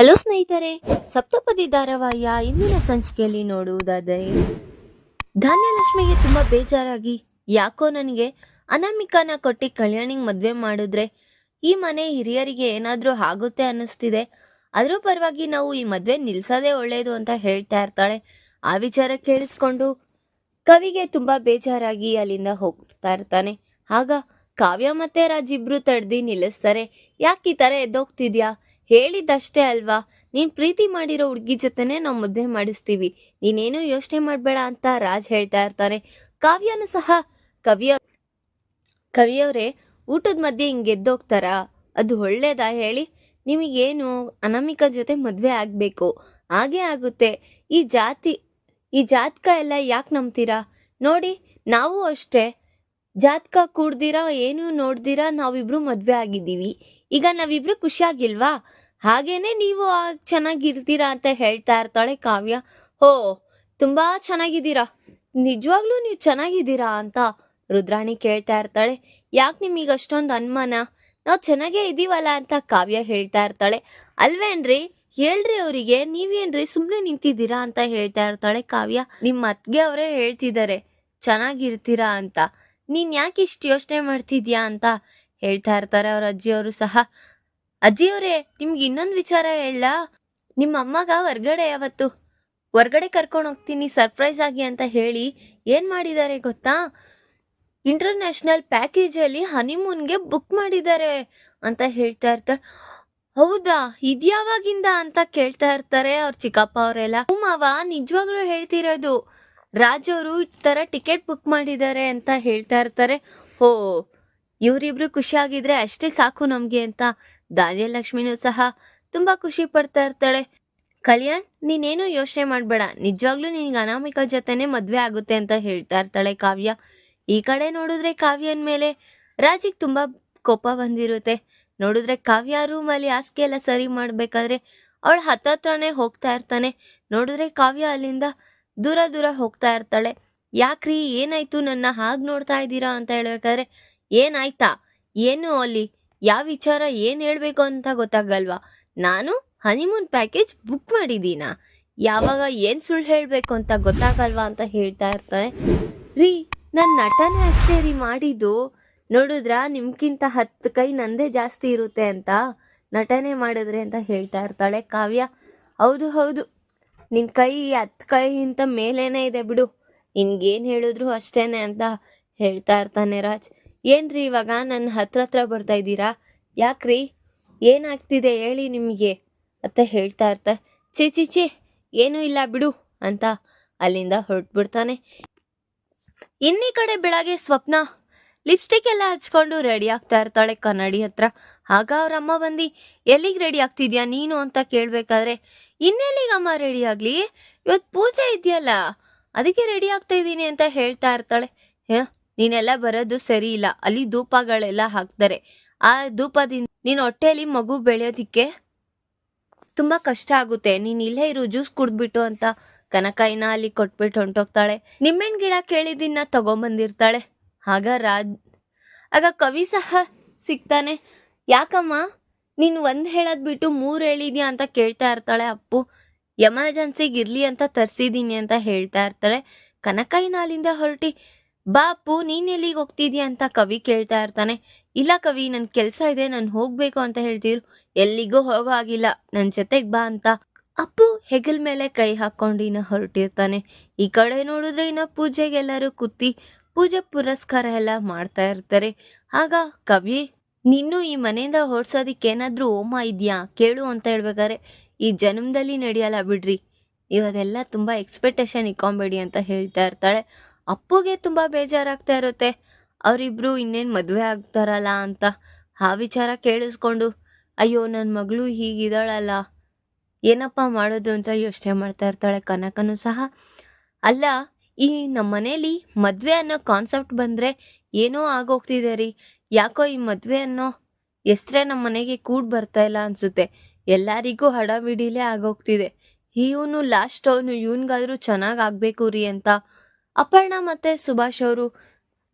Hello ಸ್ನೇಹಿತರೆ, ಸಪ್ತಪದಿ ಧಾರಾವಾಹಿಯ ಇಂದಿನ ಸಂಚಿಕೆಯಲ್ಲಿ ನೋಡುವುದಾದರೆ, ಧಾನ್ಯಲಕ್ಷ್ಮಿಗೆ ತುಂಬಾ ಬೇಜಾರಾಗಿ ಯಾಕೋ ನನಗೆ ಅನಾಮಿಕಾನ ಕೊಟ್ಟಿ ಕಲ್ಯಾಣಿಗೆ ಮದುವೆ ಮಾಡಿದ್ರೆ ಈ ಮನೆ ಹಿರಿಯರಿಗೆ ಏನಾದರೂ ಆಗುತ್ತೆ ಅನ್ನಿಸ್ತಿದೆ. ಅದ್ರ ಪರವಾಗಿ ನಾವು ಈ ಮದುವೆ ನಿಲ್ಸೋದೇ ಒಳ್ಳೇದು ಅಂತ ಹೇಳ್ತಾ ಇರ್ತಾಳೆ. ಆ ವಿಚಾರ ಕೇಳಿಸ್ಕೊಂಡು ಕವಿಗೆ ತುಂಬಾ ಬೇಜಾರಾಗಿ ಅಲ್ಲಿಂದ ಹೋಗ್ತಾ ಇರ್ತಾನೆ. ಆಗ ಕಾವ್ಯ ಮತ್ತೆ ರಾಜ್ ಇಬ್ರು ತಡ್ದಿ ನಿಲ್ಲಿಸ್ತಾರೆ. ಯಾಕೆ ಈ ಥರ ಎದ್ದೋಗ್ತಿದ್ಯಾ? ಹೇಳಿದ್ದಷ್ಟೇ ಅಲ್ವಾ? ನೀನ್ ಪ್ರೀತಿ ಮಾಡಿರೋ ಹುಡ್ಗಿ ಜೊತೆನೆ ನಾವು ಮದ್ವೆ ಮಾಡಿಸ್ತೀವಿ. ನೀನೇನು ಯೋಚನೆ ಮಾಡ್ಬೇಡ ಅಂತ ರಾಜ್ ಹೇಳ್ತಾ ಇರ್ತಾನೆ. ಕಾವ್ಯನು ಸಹ ಕವಿಯ ಕವಿಯವರೇ, ಊಟದ ಮಧ್ಯೆ ಹಿಂಗ್ ಎದ್ದೋಗ್ತಾರಾ? ಅದು ಒಳ್ಳೇದಾ ಹೇಳಿ? ನಿಮಗೇನು ಅನಾಮಿಕ ಜೊತೆ ಮದ್ವೆ ಆಗ್ಬೇಕು. ಹಾಗೆ ಆಗುತ್ತೆ. ಈ ಜಾತಿ ಈ ಜಾತಕ ಎಲ್ಲ ಯಾಕೆ ನಂಬ್ತೀರಾ? ನೋಡಿ, ನಾವು ಅಷ್ಟೇ. ಜಾತಕ ಕೂಡ್ದಿರಾ, ಏನು ನೋಡ್ದಿರಾ, ನಾವಿಬ್ರು ಮದ್ವೆ ಆಗಿದ್ದೀವಿ. ಈಗ ನಾವಿಬ್ರು ಖುಷಿಯಾಗಿಲ್ವಾ? ಹಾಗೇನೆ ನೀವು ಚೆನ್ನಾಗಿರ್ತೀರಾ ಅಂತ ಹೇಳ್ತಾ ಇರ್ತಾಳೆ ಕಾವ್ಯ. ಹೋ, ತುಂಬಾ ಚೆನ್ನಾಗಿದ್ದೀರಾ. ನಿಜವಾಗ್ಲೂ ನೀವು ಚೆನ್ನಾಗಿದ್ದೀರಾ ಅಂತ ರುದ್ರಾಣಿ ಕೇಳ್ತಾ ಇರ್ತಾಳೆ. ಯಾಕೆ ನಿಮಗೆ ಅಷ್ಟೊಂದು ಅನುಮಾನ? ನಾವು ಚೆನ್ನಾಗೇ ಇದೀವಲ್ಲ ಅಂತ ಕಾವ್ಯ ಹೇಳ್ತಾ ಇರ್ತಾಳೆ. ಅಲ್ವೇನ್ರಿ? ಹೇಳ್ರಿ ಅವರಿಗೆ, ನೀವೇನ್ರಿ ಸುಮ್ಮನೆ ನಿಂತಿದ್ದೀರಾ ಅಂತ ಹೇಳ್ತಾ ಇರ್ತಾಳೆ ಕಾವ್ಯ. ನಿಮ್ಮ ಅತ್ಗೆ ಅವರೇ ಹೇಳ್ತಿದ್ದಾರೆ, ಚೆನ್ನಾಗಿರ್ತೀರಾ ಅಂತ. ನೀನ್ ಯಾಕೆ ಇಷ್ಟು ಯೋಚನೆ ಮಾಡ್ತಿದ್ಯಾ ಅಂತ? ಹೇಳ್ತಾ ಇರ್ತಾರೆ ಅವ್ರ ಅಜ್ಜಿಯವರು ಸಹ. ಅಜ್ಜಿಯವರೇ, ನಿಮ್ಗೆ ಇನ್ನೊಂದು ವಿಚಾರ ಹೇಳ. ನಿಮ್ಮ ಅಮ್ಮಗ ಹೊರ್ಗಡೆ ಯಾವತ್ತು? ಹೊರ್ಗಡೆ ಕರ್ಕೊಂಡು ಹೋಗ್ತೀನಿ, ಸರ್ಪ್ರೈಸ್ ಆಗಿ ಅಂತ ಹೇಳಿ ಏನ್ ಮಾಡಿದ್ದಾರೆ ಗೊತ್ತಾ? ಇಂಟರ್ನ್ಯಾಷನಲ್ ಪ್ಯಾಕೇಜ್ ಅಲ್ಲಿ ಹನಿಮೂನ್ಗೆ ಬುಕ್ ಮಾಡಿದ್ದಾರೆ ಅಂತ ಹೇಳ್ತಾ ಇರ್ತಾರೆ ಹೌದಾ? ಇದ್ಯಾವಾಗಿಂದ ಅಂತ ಕೇಳ್ತಾ ಇರ್ತಾರೆ ಅವ್ರ ಚಿಕ್ಕಪ್ಪ ಅವರೆಲ್ಲ. ಮಾವ ನಿಜವಾಗ್ಲೂ ಹೇಳ್ತಿರೋದು ರಾಜ್ ಅವರು ಈ ತರ ಟಿಕೆಟ್ ಬುಕ್ ಮಾಡಿದ್ದಾರೆ ಅಂತ ಹೇಳ್ತಾ ಇರ್ತಾರೆ. ಓ ಇವರಿಬ್ರು ಖುಷಿಯಾಗಿದ್ರೆ ಅಷ್ಟೇ ಸಾಕು ನಮ್ಗೆ ಅಂತ. ಧಾನ್ಯಲಕ್ಷ್ಮಿನೂ ಸಹ ತುಂಬಾ ಖುಷಿ ಪಡ್ತಾ ಇರ್ತಾಳೆ. ಕಲ್ಯಾಣ್, ನೀನೇನು ಯೋಚನೆ ಮಾಡ್ಬೇಡ. ನಿಜವಾಗ್ಲೂ ನಿನ್ಗೆ ಅನಾಮಿಕ ಜೊತೆನೆ ಮದ್ವೆ ಆಗುತ್ತೆ ಅಂತ ಹೇಳ್ತಾ ಇರ್ತಾಳೆ ಕಾವ್ಯ. ಈ ಕಡೆ ನೋಡಿದ್ರೆ ಕಾವ್ಯನ್ ಮೇಲೆ ರಾಜಿಗ್ ತುಂಬಾ ಕೋಪ ಬಂದಿರುತ್ತೆ. ನೋಡಿದ್ರೆ ಕಾವ್ಯ ರೂಮಲ್ಲಿ ಹಾಸಿಗೆ ಎಲ್ಲ ಸರಿ ಮಾಡ್ಬೇಕಾದ್ರೆ ಅವಳು ಹತ್ತತ್ರನೇ ಹೋಗ್ತಾ ಇರ್ತಾನೆ. ನೋಡಿದ್ರೆ ಕಾವ್ಯ ಅಲ್ಲಿಂದ ದೂರ ದೂರ ಹೋಗ್ತಾ ಇರ್ತಾಳೆ. ಯಾಕ್ರಿ, ಏನಾಯ್ತು? ನನ್ನ ಹಾಗೆ ನೋಡ್ತಾ ಇದ್ದೀರಾ ಅಂತ ಹೇಳ್ಬೇಕಾದ್ರೆ, ಏನಾಯ್ತಾ? ಏನು ಅಲ್ಲಿ? ಯಾವ ವಿಚಾರ ಏನು ಹೇಳಬೇಕು ಅಂತ ಗೊತ್ತಾಗಲ್ವಾ? ನಾನು ಹನಿಮೂನ್ ಪ್ಯಾಕೇಜ್ ಬುಕ್ ಮಾಡಿದೀನ? ಯಾವಾಗ ಏನು ಸುಳ್ಳು ಹೇಳಬೇಕು ಅಂತ ಗೊತ್ತಾಗಲ್ವಾ ಅಂತ ಹೇಳ್ತಾ ಇರ್ತಾನೆ ರೀ ನನ್ನ ನಟನೆ ಅಷ್ಟೇ ರೀ ಮಾಡಿದ್ದು. ನೋಡಿದ್ರ ನಿಮ್ಗಿಂತ ಹತ್ತು ಕೈ ನಂದೇ ಜಾಸ್ತಿ ಇರುತ್ತೆ ಅಂತ ನಟನೆ ಮಾಡಿದ್ರೆ ಅಂತ ಹೇಳ್ತಾ ಇರ್ತಾಳೆ ಕಾವ್ಯ. ಹೌದು ಹೌದು. ನಿನ್ ಕೈ ಹತ್ತು ಕೈಗಿಂತ ಮೇಲೇನೆ ಇದೆ ಬಿಡು. ನಿನ್ಗೇನು ಹೇಳಿದ್ರು ಅಷ್ಟೇನೆ ಅಂತ ಹೇಳ್ತಾ ಇರ್ತಾನೆ ರಾಜ್. ಏನ್ರಿ ಇವಾಗ ನನ್ನ ಹತ್ರ ಹತ್ರ ಬರ್ತಾ ಇದ್ದೀರಾ? ಯಾಕ್ರಿ? ಏನಾಗ್ತಿದೆ ಹೇಳಿ ನಿಮಗೆ ಅಂತ ಹೇಳ್ತಾ ಇರ್ತಾ. ಚಿ ಚಿ ಚಿ ಏನೂ ಇಲ್ಲ ಬಿಡು ಅಂತ ಅಲ್ಲಿಂದ ಹೊರಟ್ಬಿಡ್ತಾನೆ. ಇನ್ನಿ ಕಡೆ ಬೆಳಗ್ಗೆ ಸ್ವಪ್ನ ಲಿಪ್ಸ್ಟಿಕ್ ಎಲ್ಲ ಹಚ್ಕೊಂಡು ರೆಡಿ ಆಗ್ತಾ ಇರ್ತಾಳೆ ಕನ್ನಡಿ ಹತ್ರ. ಆಗ ಅವ್ರ ಅಮ್ಮ ಬಂದು, ಎಲ್ಲಿಗೆ ರೆಡಿ ಆಗ್ತಿದ್ಯಾ ನೀನು ಅಂತ ಕೇಳಬೇಕಾದ್ರೆ ಇನ್ನೆಲ್ಲಿಗಮ್ಮ ರೆಡಿ ಆಗ್ಲಿ? ಇವತ್ತು ಪೂಜೆ ಇದೆಯಲ್ಲ, ಅದಕ್ಕೆ ರೆಡಿ ಆಗ್ತಾ ಇದ್ದೀನಿ ಅಂತ ಹೇಳ್ತಾ ಇರ್ತಾಳೆ. ನೀನೆಲ್ಲ ಬರೋದು ಸರಿ ಇಲ್ಲ. ಅಲ್ಲಿ ಧೂಪಗಳೆಲ್ಲ ಹಾಕ್ತಾರೆ. ಆ ಧೂಪದಿಂದ ನೀನ್ ಹೊಟ್ಟೆಯಲ್ಲಿ ಮಗು ಬೆಳೆಯೋದಿಕ್ಕೆ ತುಂಬಾ ಕಷ್ಟ ಆಗುತ್ತೆ. ನೀನ್ ಇಲ್ಲೇ ಇರು, ಜ್ಯೂಸ್ ಕುಡ್ದ್ಬಿಟ್ಟು ಅಂತ ಕನಕಾಯಿನ ಅಲ್ಲಿ ಕೊಟ್ಬಿಟ್ಟು ಹೊಂಟೋಗ್ತಾಳೆ. ನಿಮ್ಮೇನ್ ಗಿಡ ಕೇಳಿದಿನ್ನ ತಗೊಂಬಂದಿರ್ತಾಳೆ. ಆಗ ರಾಜ್, ಆಗ ಕವಿ ಸಹ ಸಿಗ್ತಾನೆ. ಯಾಕಮ್ಮ, ನೀನ್ ಒಂದ್ ಹೇಳದ್ ಬಿಟ್ಟು ಮೂರ್ ಹೇಳಿದ್ಯಾ ಅಂತ ಕೇಳ್ತಾ ಇರ್ತಾಳೆ ಅಪ್ಪು. ಎಮರ್ಜೆನ್ಸಿಗೆ ಇರ್ಲಿ ಅಂತ ತರ್ಸಿದೀನಿ ಅಂತ ಹೇಳ್ತಾ ಇರ್ತಾಳೆ. ಕನಕಾಯಿನ ಅಲ್ಲಿಂದ ಹೊರಟಿ ಬಾ ಅಪ್ಪು ನೀನ್ ಎಲ್ಲಿಗೆ ಹೋಗ್ತಿದ್ಯಾ ಅಂತ ಕವಿ ಕೇಳ್ತಾ ಇರ್ತಾನೆ. ಇಲ್ಲ ಕವಿ, ನನ್ ಕೆಲ್ಸ ಇದೆ, ನಾನು ಹೋಗ್ಬೇಕು ಅಂತ ಹೇಳ್ತಿದ್ರು. ಎಲ್ಲಿಗೂ ಹೋಗೋ ಆಗಿಲ್ಲ ನನ್ ಜೊತೆಗ್ ಬಾ ಅಂತ. ಅಪ್ಪು ಹೆಗಲ್ ಮೇಲೆ ಕೈ ಹಾಕೊಂಡು ಇನ್ನ ಹೊರಟಿರ್ತಾನೆ. ಈ ಕಡೆ ನೋಡಿದ್ರೆ ಇನ್ನ ಪೂಜೆಗೆಲ್ಲರೂ ಕೂತಿ ಪೂಜೆ ಪುರಸ್ಕಾರ ಎಲ್ಲ ಮಾಡ್ತಾ ಇರ್ತಾರೆ. ಆಗ ಕವಿ, ನಿನ್ನೂ ಈ ಮನೆಯಿಂದ ಹೊಡ್ಸೋದಿಕ್ ಏನಾದ್ರೂ ಹೋಮ ಇದ್ಯಾ? ಕೇಳು ಅಂತ ಹೇಳ್ಬೇಕಾದ್ರೆ, ಈ ಜನ್ಮದಲ್ಲಿ ನಡೆಯಲ್ಲ ಬಿಡ್ರಿ. ಇವದೆಲ್ಲ ತುಂಬಾ ಎಕ್ಸ್ಪೆಕ್ಟೇಷನ್ ಇಕ್ಕೊಂಬೇಡಿ ಅಂತ ಹೇಳ್ತಾ ಇರ್ತಾಳೆ. ಅಪ್ಪುಗೆ ತುಂಬಾ ಬೇಜಾರಾಗ್ತಾ ಇರುತ್ತೆ. ಅವರಿಬ್ರು ಇನ್ನೇನ್ ಮದ್ವೆ ಆಗ್ತಾರಲ್ಲ ಅಂತ ಆ ವಿಚಾರ ಕೇಳಿಸ್ಕೊಂಡು, ಅಯ್ಯೋ ನನ್ನ ಮಗಳು ಹೀಗಿದಾಳಲ್ಲ. ಏನಪ್ಪ ಮಾಡೋದು? ಅಂತ ಯೋಚನೆ ಮಾಡ್ತಾ ಇರ್ತಾಳೆ ಕನಕನು ಸಹ. ಅಲ್ಲ, ಈ ನಮ್ಮ ಮನೇಲಿ ಮದ್ವೆ ಅನ್ನೋ ಕಾನ್ಸೆಪ್ಟ್ ಬಂದ್ರೆ ಏನೋ ಆಗೋಗ್ತಿದೆ ರೀ. ಯಾಕೋ ಈ ಮದ್ವೆ ಅನ್ನೋ ಹೆಸ್ರೇ ನಮ್ಮ ಮನೆಗೆ ಕೂಡ್ ಬರ್ತಾ ಇಲ್ಲ ಅನ್ಸುತ್ತೆ. ಎಲ್ಲರಿಗೂ ಹಡಬಿಡಿಲೇ ಆಗೋಗ್ತಿದೆ. ಇವನು ಲಾಸ್ಟ್ ಅವನು, ಇವನ್ಗಾದ್ರೂ ಚೆನ್ನಾಗ್ ಆಗ್ಬೇಕು ರೀ ಅಂತ ಅಪರ್ಣ ಮತ್ತೆ ಸುಭಾಷ್ ಅವರು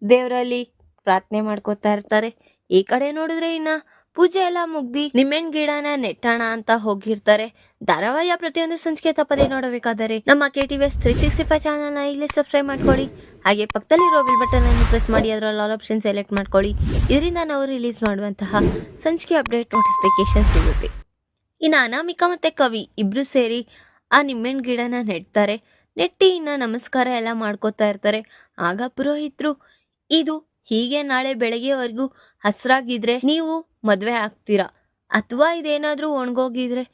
ದೇವರಲ್ಲಿ ಪ್ರಾರ್ಥನೆ ಮಾಡ್ಕೋತಾ ಇರ್ತಾರೆ. ಈ ಕಡೆ ನೋಡಿದ್ರೆ ಇನ್ನ ಪೂಜೆ ಎಲ್ಲ ಮುಗ್ದಿ ನಿಮ್ಮೆಣ್ ಗಿಡನ ನೆಟ್ಟಣ ಅಂತ ಹೋಗಿರ್ತಾರೆ. ಧಾರಾವಾಹಿಯ ಪ್ರತಿಯೊಂದು ಸಂಚಿಕೆ ತಪ್ಪದೆ ನೋಡಬೇಕಾದರೆ ನಮ್ಮ K T V S three sixty five ಚಾನಲ್ನ ಈಗಲೇ ಸಬ್ಸ್ಕ್ರೈಬ್ ಮಾಡ್ಕೊಳ್ಳಿ. ಹಾಗೆ ಪಕ್ಕದಲ್ಲಿರೋ ಬಿಲ್ ಬಟನ್ ಅನ್ನು ಪ್ರೆಸ್ ಮಾಡಿ, ಅದರಲ್ಲಿ ಆಲ್ ಆಪ್ಷನ್ ಸೆಲೆಕ್ಟ್ ಮಾಡ್ಕೊಳ್ಳಿ. ಇದರಿಂದ ನಾವು ರಿಲೀಸ್ ಮಾಡುವಂತಹ ಸಂಚಿಕೆ ಅಪ್ಡೇಟ್ ನೋಟಿಫಿಕೇಶನ್ ಸಿಗುತ್ತೆ. ಇನ್ನು ಅನಾಮಿಕಾ ಮತ್ತೆ ಕವಿ ಇಬ್ರು ಸೇರಿ ಆ ನಿಮ್ಮೆಣ್ ಗಿಡನ ನೆಡ್ತಾರೆ. ನೆಟ್ಟಿ ಇನ್ನ ನಮಸ್ಕಾರ ಎಲ್ಲ ಮಾಡ್ಕೋತಾ ಇರ್ತಾರೆ. ಆಗ ಪುರೋಹಿತರು, ಇದು ಹೀಗೆ ನಾಳೆ ಬೆಳಗ್ಗೆವರೆಗೂ ಹಸ್ರಾಗಿದ್ರೆ ನೀವು ಮದುವೆ ಆಗ್ತೀರಾ? ಅಥವಾ ಇದೇನಾದರೂ ಒಣಗೋಗಿದ್ರೆ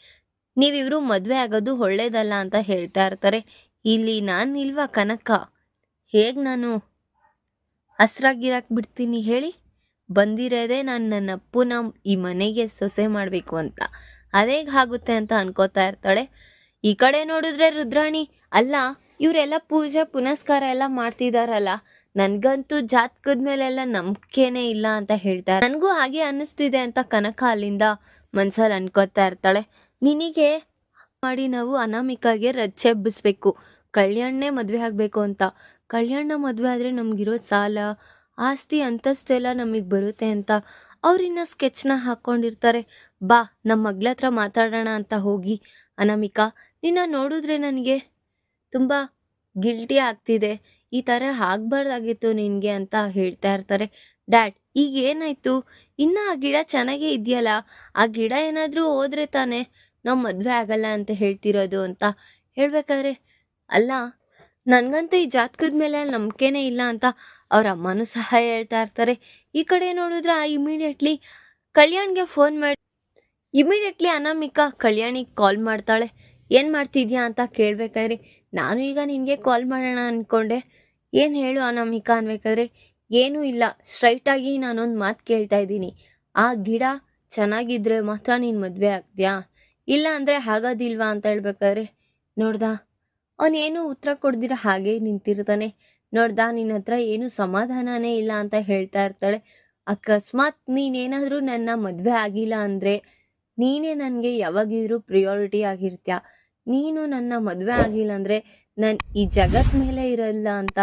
ನೀವಿಬ್ರು ಮದುವೆ ಆಗೋದು ಒಳ್ಳೇದಲ್ಲ ಅಂತ ಹೇಳ್ತಾ ಇರ್ತಾರೆ. ಇಲ್ಲಿ ನಾನು ಇಲ್ವಾ ಕನಕ? ಹೇಗೆ ನಾನು ಹಸ್ರಾಗಿರಕ್ ಬಿಡ್ತೀನಿ ಹೇಳಿ? ಬಂದಿರೋದೇ ನಾನು ನನ್ನ ಅಪ್ಪನ ಈ ಮನೆಗೆ ಸೊಸೆ ಮಾಡಬೇಕು ಅಂತ. ಅದೇಗೆ ಆಗುತ್ತೆ ಅಂತ ಅನ್ಕೋತಾ ಇರ್ತಾಳೆ. ಈ ಕಡೆ ನೋಡಿದ್ರೆ ರುದ್ರಾಣಿ ಅಲ್ಲ, ಇವರೆಲ್ಲ ಪೂಜೆ, ಪುನಸ್ಕಾರ ಎಲ್ಲ ಮಾಡ್ತಿದಾರಲ್ಲ. ನನ್ಗಂತೂ ಜಾತಕದ ಮೇಲೆಲ್ಲ ನಂಬಿಕೆನೇ ಇಲ್ಲ ಅಂತ ಹೇಳ್ತಾರೆ. ನನಗೂ ಹಾಗೆ ಅನ್ನಿಸ್ತಿದೆ ಅಂತ ಕನಕ ಅಲ್ಲಿಂದ ಮನ್ಸಲ್ಲಿ ಅನ್ಕೋತಾ ಇರ್ತಾಳೆ. ನಿನಗೆ ಮಾಡಿ ನಾವು ಅನಾಮಿಕಾಗೆ ರಚ್ಚೆ ಎಬ್ಬಿಸ್ಬೇಕು ಕಲ್ಯಾಣನೇ ಮದ್ವೆ ಆಗ್ಬೇಕು ಅಂತ. ಕಲ್ಯಾಣ ಮದ್ವೆ ಆದ್ರೆ ನಮ್ಗಿರೋ ಸಾಲ, ಆಸ್ತಿ, ಅಂತಸ್ತೆಲ್ಲ ನಮಗೆ ಬರುತ್ತೆ ಅಂತ. ಅವ್ರಿನ್ನ ಸ್ಕೆಚ್ನ ಹಾಕೊಂಡಿರ್ತಾರೆ. ಬಾ ನಮ್ಮ ಮಗ್ಳ ಹತ್ರ ಮಾತಾಡೋಣ ಅಂತ ಹೋಗಿ. ಅನಾಮಿಕಾ, ನಿನ್ನ ನೋಡಿದ್ರೆ ನನಗೆ ತುಂಬ ಗಿಲ್ಟಿ ಆಗ್ತಿದೆ. ಈ ಥರ ಆಗ್ಬಾರ್ದಾಗಿತ್ತು ನಿನಗೆ ಅಂತ ಹೇಳ್ತಾ ಇರ್ತಾರೆ. ಡ್ಯಾಡ್ ಈಗ ಏನಾಯ್ತು? ಇನ್ನ ಆ ಗಿಡ ಚೆನ್ನಾಗೇ ಇದೆಯಲ್ಲ? ಆ ಗಿಡ ಏನಾದರೂ ಹೋದ್ರೆ ತಾನೇ ನಾವು ಮದುವೆ ಆಗಲ್ಲ ಅಂತ ಹೇಳ್ತಿರೋದು ಅಂತ ಹೇಳ್ಬೇಕಾದ್ರೆ, ಅಲ್ಲ, ನನಗಂತೂ ಈ ಜಾತಕದ ಮೇಲೆ ನಂಬಿಕೆನೇ ಇಲ್ಲ ಅಂತ ಅವ್ರ ಅಮ್ಮನೂ ಸಹ ಹೇಳ್ತಾ ಇರ್ತಾರೆ. ಈ ಕಡೆ ನೋಡಿದ್ರೆ ಇಮಿಡಿಯೇಟ್ಲಿ ಕಲ್ಯಾಣ್ಗೆ ಫೋನ್ ಮಾಡಿ ಇಮಿಡಿಯೇಟ್ಲಿ ಅನಾಮಿಕಾ ಕಲ್ಯಾಣಿಗೆ ಕಾಲ್ ಮಾಡ್ತಾಳೆ. ಏನು ಮಾಡ್ತಿದ್ಯಾ? ಅಂತ ಕೇಳ್ಬೇಕಾದ್ರೆ ನಾನು ಈಗ ನಿನಗೆ ಕಾಲ್ ಮಾಡೋಣ ಅಂದ್ಕೊಂಡೆ ಏನು ಹೇಳು ಅನಾಮಿಕಾ ಅನ್ಬೇಕಾದ್ರೆ, ಏನೂ ಇಲ್ಲ. ಸ್ಟ್ರೈಟಾಗಿ ನಾನೊಂದು ಮಾತು ಕೇಳ್ತಾ ಇದ್ದೀನಿ. ಆ ಗಿಡ ಚೆನ್ನಾಗಿದ್ರೆ ಮಾತ್ರ ನೀನು ಮದುವೆ ಆಗ್ತೀಯಾ? ಇಲ್ಲ ಅಂದರೆ ಹಾಗಾದಿಲ್ವಾ ಅಂತ ಹೇಳ್ಬೇಕಾದ್ರೆ, ನೋಡ್ದ ಅವನೇನು ಉತ್ತರ ಕೊಡ್ದಿರ ಹಾಗೆ ನಿಂತಿರ್ತಾನೆ. ನೋಡ್ದ ನಿನ್ನ ಹತ್ರ ಏನು ಸಮಾಧಾನನೇ ಇಲ್ಲ ಅಂತ ಹೇಳ್ತಾ ಇರ್ತಾಳೆ. ಅಕಸ್ಮಾತ್ ನೀನೇನಾದರೂ ನನ್ನ ಮದುವೆ ಆಗಿಲ್ಲ ಅಂದರೆ ನೀನೇ ನನಗೆ ಯಾವಾಗಿದ್ರೂ ಪ್ರಿಯಾರಿಟಿ ಆಗಿರ್ತೀಯ? ನೀನು ನನ್ನ ಮದುವೆ ಆಗಿಲ್ಲ ಅಂದ್ರೆ ನಾನು ಈ ಜಗತ್ ಮೇಲೆ ಇರಲ್ಲ ಅಂತ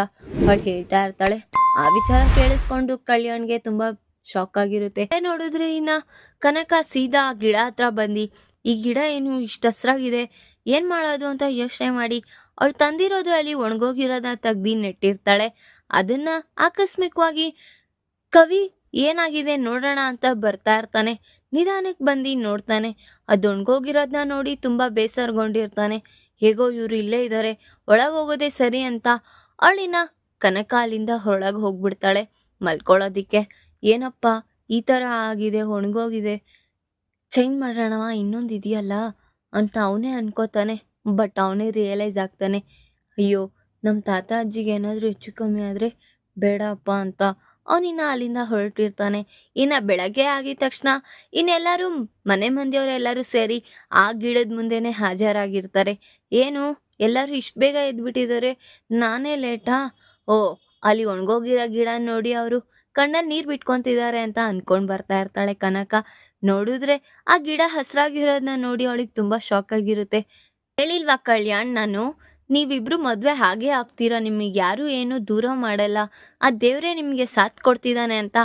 ಅವಳು ಹೇಳ್ತಾ ಇರ್ತಾಳೆ. ಆ ವಿಚಾರ ಕೇಳಿಸ್ಕೊಂಡು ಕಲ್ಯಾಣ್ಗೆ ತುಂಬಾ ಶಾಕ್ ಆಗಿರುತ್ತೆ. ನೋಡಿದ್ರೆ ಇನ್ನ ಕನಕ ಸೀದಾ ಗಿಡ ಹತ್ರ ಬಂದು. ಈ ಗಿಡ ಏನು ಇಷ್ಟು ಹಸ್ರಾಗಿದೆ? ಏನ್ ಮಾಡೋದು ಅಂತ ಯೋಚನೆ ಮಾಡಿ ಅವ್ಳು ತಂದಿರೋದು ಅಲ್ಲಿ ಒಣಗೋಗಿರೋದ ತೆಗ್ದು ನೆಟ್ಟಿರ್ತಾಳೆ. ಅದನ್ನ ಆಕಸ್ಮಿಕವಾಗಿ ಕವಿ ಏನಾಗಿದೆ ನೋಡೋಣ ಅಂತ ಬರ್ತಾ ಇರ್ತಾನೆ. ನಿಧಾನಕ್ಕೆ ಬಂದು ನೋಡ್ತಾನೆ. ಅದು ಒಣಗೋಗಿರೋದನ್ನ ನೋಡಿ ತುಂಬ ಬೇಸರಗೊಂಡಿರ್ತಾನೆ. ಹೇಗೋ ಇವರು ಇಲ್ಲೇ ಇದ್ದಾರೆ ಒಳಗೆ ಹೋಗೋದೆ ಸರಿ ಅಂತ ಅಳಿನ ಕನಕ ಅಲ್ಲಿಂದ ಹೊರಗೆ ಹೋಗ್ಬಿಡ್ತಾಳೆ. ಮಲ್ಕೊಳ್ಳೋದಿಕ್ಕೆ, ಏನಪ್ಪ, ಈ ಥರ ಆಗಿದೆ, ಒಣಗೋಗಿದೆ. ಚೇಂಜ್ ಮಾಡೋಣವ, ಇನ್ನೊಂದು ಇದೆಯಲ್ಲ? ಅಂತ ಅವನೇ ಅನ್ಕೋತಾನೆ. ಬಟ್ ಅವನೇ ರಿಯಲೈಸ್ ಆಗ್ತಾನೆ. ಅಯ್ಯೋ ನಮ್ಮ ತಾತ ಅಜ್ಜಿಗೆ ಏನಾದರೂ ಹೆಚ್ಚು ಕಮ್ಮಿ ಆದರೆ ಬೇಡಪ್ಪ ಅಂತ ಅವನಿನ್ನ ಅಲ್ಲಿಂದ ಹೊರಟಿರ್ತಾನೆ. ಇನ್ನು ಬೆಳಗ್ಗೆ ಆಗಿದ ತಕ್ಷಣ ಇನ್ನೆಲ್ಲರೂ ಮನೆ ಮಂದಿಯವರೆಲ್ಲರೂ ಸೇರಿ ಆ ಗಿಡದ ಮುಂದೆನೆ ಹಾಜರಾಗಿರ್ತಾರೆ. ಏನು? ಎಲ್ಲರೂ ಇಷ್ಟು ಬೇಗ ಎದ್ಬಿಟ್ಟಿದ್ದಾರೆ. ನಾನೇ ಲೇಟಾ? ಓ, ಅಲ್ಲಿ ಒಣಗೋಗಿರೋ ಗಿಡ ನೋಡಿ ಅವರು ಕಣ್ಣಲ್ಲಿ ನೀರು ಬಿಟ್ಕೊಂತಿದ್ದಾರೆ ಅಂತ ಅನ್ಕೊಂಡ್ ಬರ್ತಾ ಇರ್ತಾಳೆ ಕನಕ. ನೋಡಿದ್ರೆ ಆ ಗಿಡ ಹಸ್ರಾಗಿರೋದನ್ನ ನೋಡಿ ಅವಳಿಗೆ ತುಂಬಾ ಶಾಕ್ ಆಗಿರುತ್ತೆ. ಹೇಳಿಲ್ವಾ ಕಲ್ಯಾಣ್ ನಾನು? ನೀವಿಬ್ರು ಮದುವೆ ಹಾಗೆ ಆಗ್ತೀರಾ? ನಿಮಗೆ ಯಾರು ಏನು ದೂರ ಮಾಡಲ್ಲ. ಆ ದೇವರೇ ನಿಮಗೆ ಸಾಥ್ ಕೊಡ್ತಿದ್ದಾನೆ ಅಂತ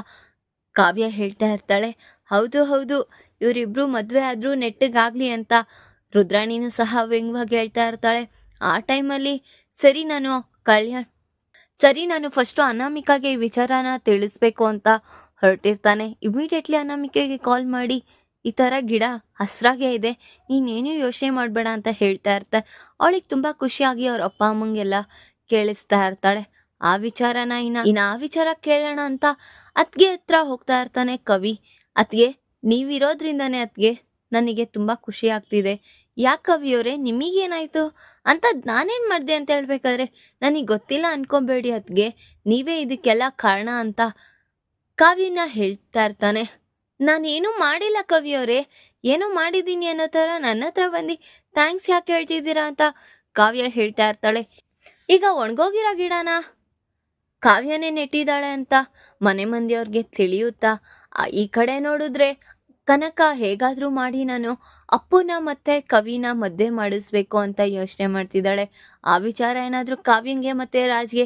ಕಾವ್ಯ ಹೇಳ್ತಾ ಇರ್ತಾಳೆ. ಹೌದು ಹೌದು. ಇವರಿಬ್ರು ಮದುವೆ ಆದ್ರೂ ನೆಟ್ಟಗಾಗ್ಲಿ ಅಂತ ರುದ್ರಾಣಿನೂ ಸಹ ವ್ಯಂಗ್ಯವಾಗಿ ಹೇಳ್ತಾ ಇರ್ತಾಳೆ. ಆ ಟೈಮಲ್ಲಿ ಸರಿ ನಾನು ಕಲ್ಯಾಣ್ ಸರಿ ನಾನು ಫಸ್ಟು ಅನಾಮಿಕಾಗೆ ಈ ವಿಚಾರನ ತಿಳಿಸ್ಬೇಕು ಅಂತ ಹೊರಟಿರ್ತಾನೆ. ಇಮಿಡಿಯೇಟ್ಲಿ ಅನಾಮಿಕೆಗೆ ಕಾಲ್ ಮಾಡಿ ಈ ಥರ ಗಿಡ ಹಸ್ರಾಗೆ ಇದೆ. ನೀನೇನು ಯೋಚನೆ ಮಾಡಬೇಡ ಅಂತ ಹೇಳ್ತಾ ಇರ್ತಾರೆ ಅವಳಿಗೆ ತುಂಬ ಖುಷಿಯಾಗಿ ಅವ್ರ ಅಪ್ಪ ಅಮ್ಮಂಗೆಲ್ಲ ಕೇಳಿಸ್ತಾ ಇರ್ತಾಳೆ. ಆ ವಿಚಾರನ ಇನ್ನ, ಇನ್ನು ಆ ವಿಚಾರ ಕೇಳೋಣ ಅಂತ ಅತ್ಗೆ ಹತ್ರ ಹೋಗ್ತಾ ಇರ್ತಾನೆ ಕವಿ. ಅತ್ಗೆ, ನೀವಿರೋದ್ರಿಂದಾನೇ ಅತ್ಗೆ ನನಗೆ ತುಂಬ ಖುಷಿ ಆಗ್ತಿದೆ. ಯಾಕೆ ಕವಿಯವರೇ ನಿಮಗೇನಾಯ್ತು? ಅಂತ ನಾನೇನ್ ಮಾಡ್ದೆ ಅಂತ ಹೇಳ್ಬೇಕಾದ್ರೆ, ನನಗೆ ಗೊತ್ತಿಲ್ಲ ಅನ್ಕೊಬೇಡಿ ಅತ್ಗೆ. ನೀವೇ ಇದಕ್ಕೆಲ್ಲ ಕಾರಣ ಅಂತ ಕಾವ್ಯನ ಹೇಳ್ತಾ ಇರ್ತಾನೆ. ನಾನೇನು ಮಾಡಿಲ್ಲ ಕವಿಯವರೇ ಏನೋ ಮಾಡಿದ್ದೀನಿ ಅನ್ನೋ ಥರ ನನ್ನ ಹತ್ರ ಬಂದು ಥ್ಯಾಂಕ್ಸ್ ಯಾಕೆ ಹೇಳ್ತಿದ್ದೀರಾ ಅಂತ ಕಾವ್ಯ ಹೇಳ್ತಾ ಇರ್ತಾಳೆ. ಈಗ ಒಣಗೋಗಿರೋ ಗಿಡನ ಕಾವ್ಯನೇ ನೆಟ್ಟಿದ್ದಾಳೆ ಅಂತ ಮನೆ ಮಂದಿಯವ್ರಿಗೆ ತಿಳಿಯುತ್ತಾ? ಈ ಕಡೆ ನೋಡಿದ್ರೆ ಕನಕ ಹೇಗಾದ್ರೂ ಮಾಡಿ ನಾನು ಅಪ್ಪುನ ಮತ್ತೆ ಕವಿನ ಮದ್ದೆ ಮಾಡಿಸ್ಬೇಕು ಅಂತ ಯೋಚನೆ ಮಾಡ್ತಿದ್ದಾಳೆ. ಆ ವಿಚಾರ ಏನಾದ್ರೂ ಕಾವ್ಯಂಗೆ ಮತ್ತೆ ರಾಜ್ಗೆ